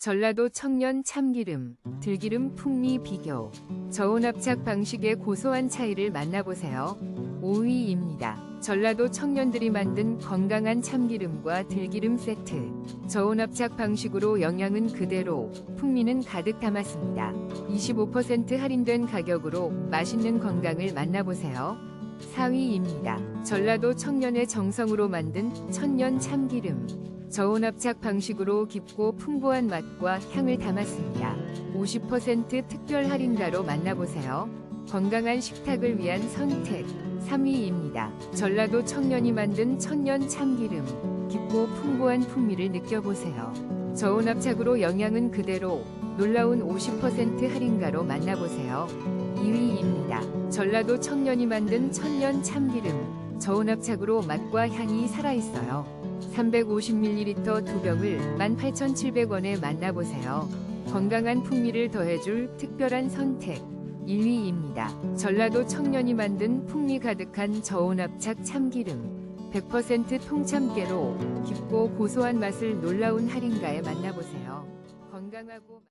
전라도 청년 참기름, 들기름 풍미 비교. 저온 압착 방식의 고소한 차이를 만나보세요. 5위입니다. 전라도 청년들이 만든 건강한 참기름과 들기름 세트. 저온 압착 방식으로 영양은 그대로, 풍미는 가득 담았습니다. 25% 할인된 가격으로 맛있는 건강을 만나보세요. 4위입니다. 전라도 청년의 정성으로 만든 천년 참기름. 저온 압착 방식으로 깊고 풍부한 맛과 향을 담았습니다. 50% 특별 할인가로 만나보세요. 건강한 식탁을 위한 선택 3위입니다. 전라도 청년이 만든 천년 참기름. 깊고 풍부한 풍미를 느껴보세요. 저온 압착으로 영양은 그대로 놀라운 50% 할인가로 만나보세요. 2위입니다. 전라도 청년이 만든 천년 참기름. 저온 압착으로 맛과 향이 살아있어요. 350ml 두 병을 18,700원에 만나보세요. 건강한 풍미를 더해줄 특별한 선택. 1위입니다. 전라도 청년이 만든 풍미 가득한 저온 압착 참기름. 100% 통참깨로 깊고 고소한 맛을 놀라운 할인가에 만나보세요. 건강하고